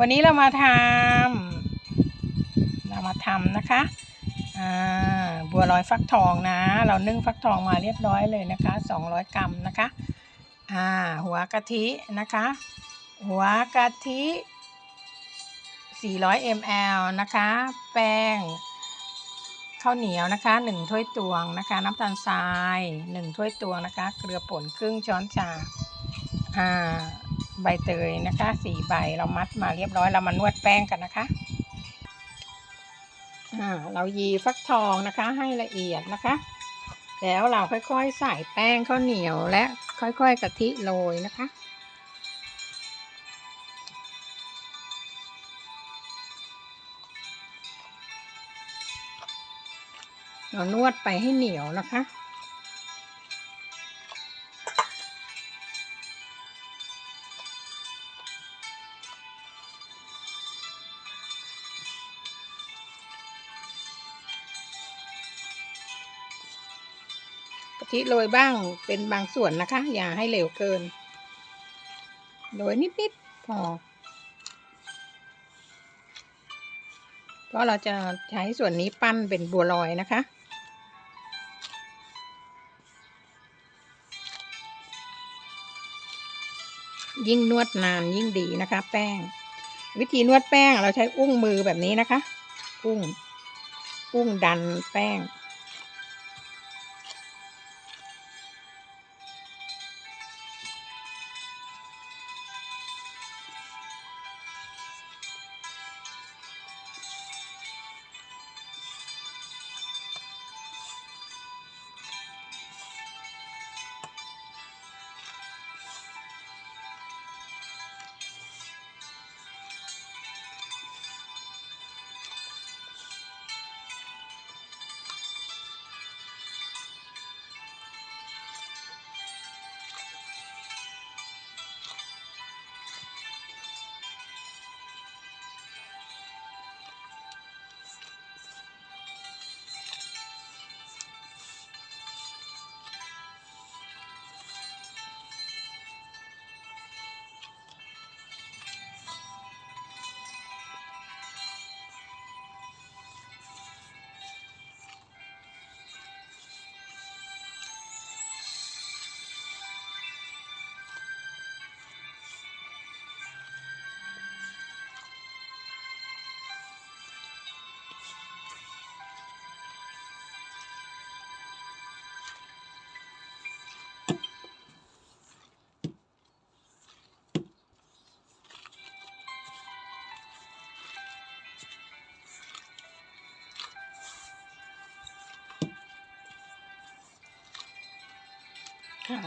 วันนี้เรามาทำเรามาทำนะคะอ่าบัวลอยฟักทองนะ เรานึ่งฟักทองมาเรียบร้อยเลยนะคะ 200 กรัมนะคะอ่าหัวกะทินะคะ หัวกะทิ 400 ml นะคะ แป้งข้าวเหนียวนะคะ 1 ถ้วยตวงนะคะ น้ำตาลทราย 1 ถ้วยตวงนะคะ เกลือป่นครึ่งช้อนชาอ่า ใบเตยนะคะสี่ใบเรามัดมาเรียบร้อยเรามานวดแป้งกันนะคะเรายีฟักทองนะคะให้ละเอียดนะคะ แล้วเราค่อยๆใส่แป้งข้าวเหนียวและค่อยๆกะทิโรยนะคะเรานวดไปให้เหนียวนะคะ ทิโรยบ้างเป็นบางส่วนนะคะ อย่าให้เหลวเกิน โรยนิดๆพอ เพราะเราจะใช้ส่วนนี้ปั้นเป็นบัวลอยนะคะยิ่งนวดนานยิ่งดีนะคะ แป้ง วิธีนวดแป้งเราใช้อุ้งมือแบบนี้นะคะ อุ้ง อุ้งดันแป้ง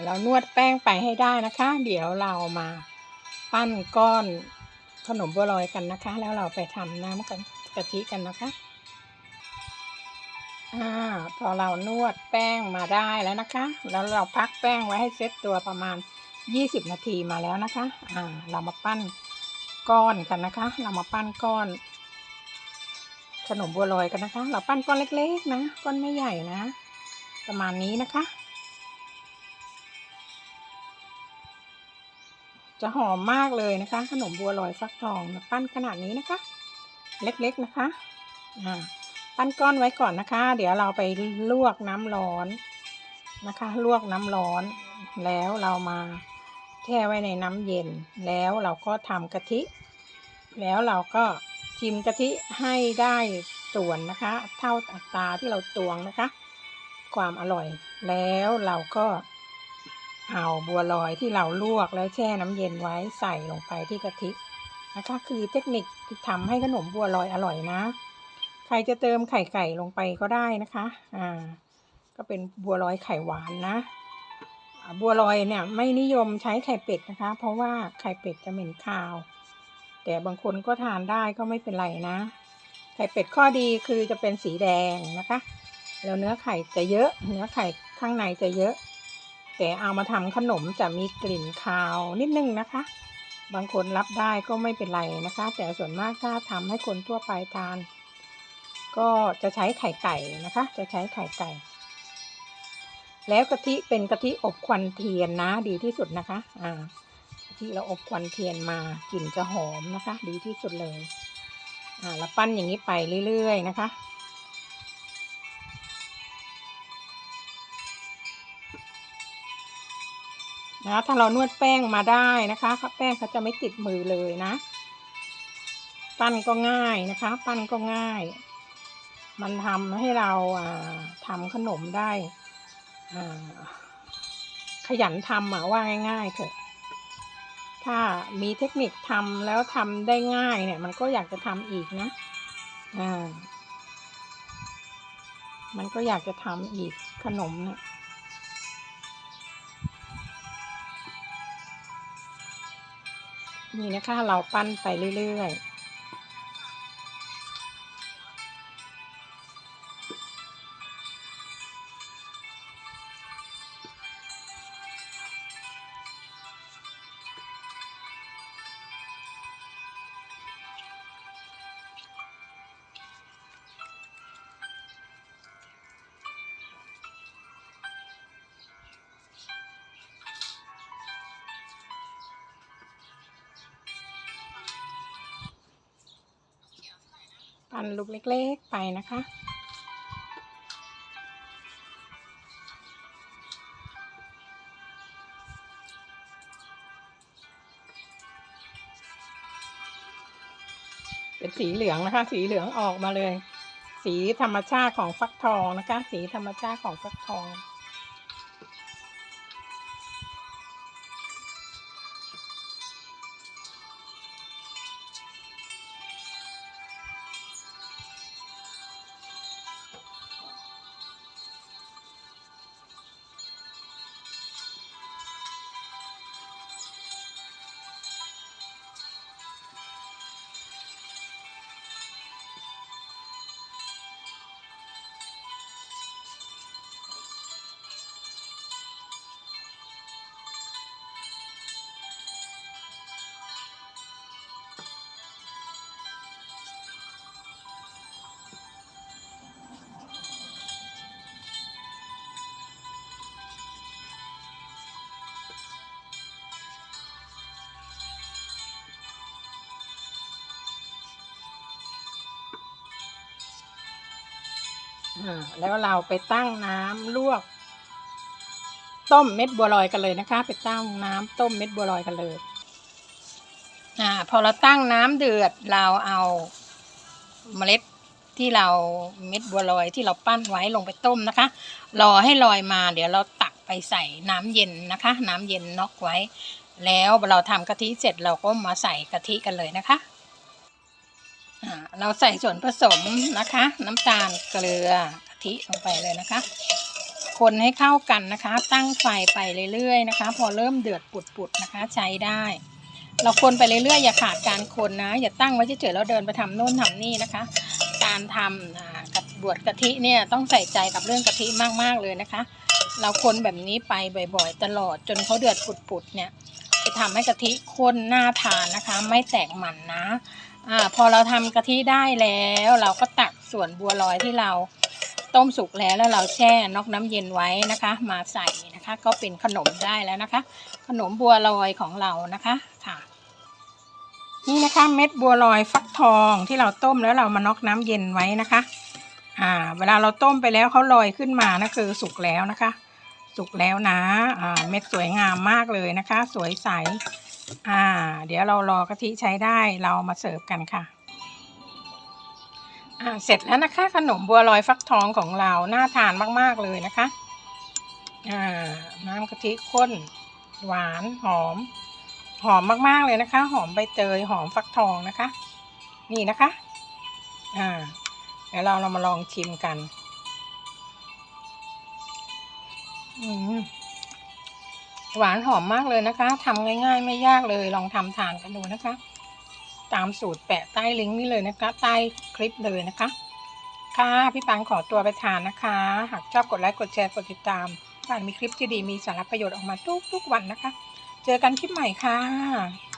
เรานวดแป้งไปให้ได้นะคะ เดี๋ยวเรามาปั้นก้อนขนมบัวลอยกันนะคะ แล้วเราไปทำน้ำกันกะทิกันนะคะอ่าพอเรานวดแป้งมาได้แล้วนะคะ แล้วเราพักแป้งไว้ให้เซตตัวประมาณ 20 นาทีมาแล้วนะคะอ่าเรามาปั้นก้อนกันนะคะ เรามาปั้นก้อน ขนมบัวลอยกันนะคะ เราปั้นก้อนเล็กๆนะ ก้อนไม่ใหญ่นะ ประมาณนี้นะคะ จะหอมมากเลยนะคะ ขนมบัวลอยฟักทองปั้นขนาดนี้นะคะ เล็กๆนะคะอ่าปั้นก้อนไว้ก่อนนะคะ เดี๋ยวเราไปลวกน้ำร้อนนะคะ ลวกน้ำร้อน แล้วเรามาแช่ไว้ในน้ำเย็น แล้วเราก็ทำกะทิ แล้วเราก็ชิมกะทิให้ได้ส่วนนะคะ เท่าอัตราที่เราตวงนะคะ ความอร่อยแล้วเราก็ เอาบัวลอยที่เราลวกแล้วแช่น้ำเย็นไว้ใส่ลงไปที่กะทินะคะคือเทคนิคที่ทำให้ขนมบัวลอยอร่อยนะ ใครจะเติมไข่ไก่ลงไปก็ได้นะคะอ่าก็เป็นบัวลอยไข่หวานนะ บัวลอยเนี่ยไม่นิยมใช้ไข่เป็ดนะคะ เพราะว่าไข่เป็ดจะเหม็นคาว แต่บางคนก็ทานได้ก็ไม่เป็นไรนะ ไข่เป็ดข้อดีคือจะเป็นสีแดงนะคะ แล้วเนื้อไข่จะเยอะ เนื้อไข่ข้างในจะเยอะ แต่เอามาทำขนมจะมีกลิ่นคาวนิดนึงนะคะ บางคนรับได้ก็ไม่เป็นไรนะคะ แต่ส่วนมากถ้าทำให้คนทั่วไปทาน ก็จะใช้ไข่ไก่นะคะ จะใช้ไข่ไก่ แล้วกะทิเป็นกะทิอบควันเทียนนะดีที่สุดนะคะ อ่ากะที่เราอบควันเทียนมากลิ่นจะหอมนะคะ ดีที่สุดเลย อ่าแล้วปั้นอย่างนี้ไปเรื่อยๆนะคะ นะถ้าเรานวดแป้งมาได้นะคะแป้งเขาจะไม่ติดมือเลยนะ ปั้นก็ง่ายนะคะ ปั้นก็ง่าย มันทำให้เราทำขนมได้ขยันทำอะว่าง่ายๆเถอะ ถ้ามีเทคนิคทำแล้วทำได้ง่ายเนี่ย มันก็อยากจะทำอีกนะอ่ามันก็อยากจะทำอีกขนมเนี่ย นี่นะคะ เราปั้นไปเรื่อยๆ ปั้นลูกเล็กๆไปนะคะ เป็นสีเหลืองนะคะ สีเหลืองออกมาเลย สีธรรมชาติของฟักทองนะคะ สีธรรมชาติของฟักทอง แล้วเราไปตั้งน้ำลวก ต้มเม็ดบัวลอยกันเลยนะคะ ไปตั้งน้ำต้มเม็ดบัวลอยกันเลยอ่าพอเราตั้งน้ำเดือดเราเอาเมล็ดที่เราเม็ดบัวลอยที่เราปั้นไว้ลงไปต้มนะคะ รอให้ลอยมา เดี๋ยวเราตักไปใส่น้ำเย็นนะคะ น้ำเย็นน็อกไว้ แล้วเราทำกะทิเสร็จเราก็มาใส่กะทิกันเลยนะคะ เราใส่ส่วนผสมนะคะ น้ำตาลเกลือกะทิลงไปเลยนะคะ คนให้เข้ากันนะคะ ตั้งไฟไปเรื่อยๆนะคะ พอเริ่มเดือดปุดๆนะคะ ใช้ได้ เราคนไปเรื่อยๆอย่าขาดการคนนะ อย่าตั้งไว้เฉยๆแล้วเดินไปทำโน่นทำนี่นะคะ การทำกับบวดกะทิเนี่ยต้องใส่ใจกับเรื่องกะทิมากๆเลยนะคะ เราคนแบบนี้ไปบ่อยๆ ตลอดจนเขาเดือดปุดๆเนี่ยจะทำให้กะทิข้นน่าทานนะคะ ไม่แตกมันนะ อ่าพอเราทำกะทิได้แล้ว เราก็ตักส่วนบัวลอยที่เราต้มสุกแล้วแล้วเราแช่นอกน้ำเย็นไว้นะคะ มาใส่นะคะ ก็เป็นขนมได้แล้วนะคะ ขนมบัวลอยของเรานะคะค่ะ นี่นะคะเม็ดบัวลอยฟักทองที่เราต้มแล้วเรามานอกน้ำเย็นไว้นะคะ อ่า เวลาเราต้มไปแล้วเขาลอยขึ้นมานะคือสุกแล้วนะคะ สุกแล้วนะอ่าเม็ดสวยงามมากเลยนะคะ สวยใส อ่า เดี๋ยวเรารอกะทิใช้ได้เรามาเสิร์ฟกันค่ะ อ่า เสร็จแล้วนะคะ ขนมบัวลอยฟักทองของเรา น่าทานมาก ๆ เลยนะคะ อ่า น้ำกะทิข้น หวานหอม หอมมากๆเลยนะคะ หอมใบเตยหอมฟักทองนะคะ นี่นะคะ อ่า เดี๋ยวเราเรามาลองชิมกัน อืม หวานหอมมากเลยนะคะทำง่าย ๆ ไม่ยากเลยลองทำทานกันดูนะคะ ตามสูตรแปะใต้ลิงก์นี่เลยนะคะ ใต้คลิปเลยนะคะ ค่ะพี่ปังขอตัวไปทานนะคะ หากชอบกดไลค์กดแชร์กดติดตามป่านมีคลิปที่ดีมีสาระประโยชน์ออกมาทุกๆวันนะคะ เจอกันคลิปใหม่ค่ะ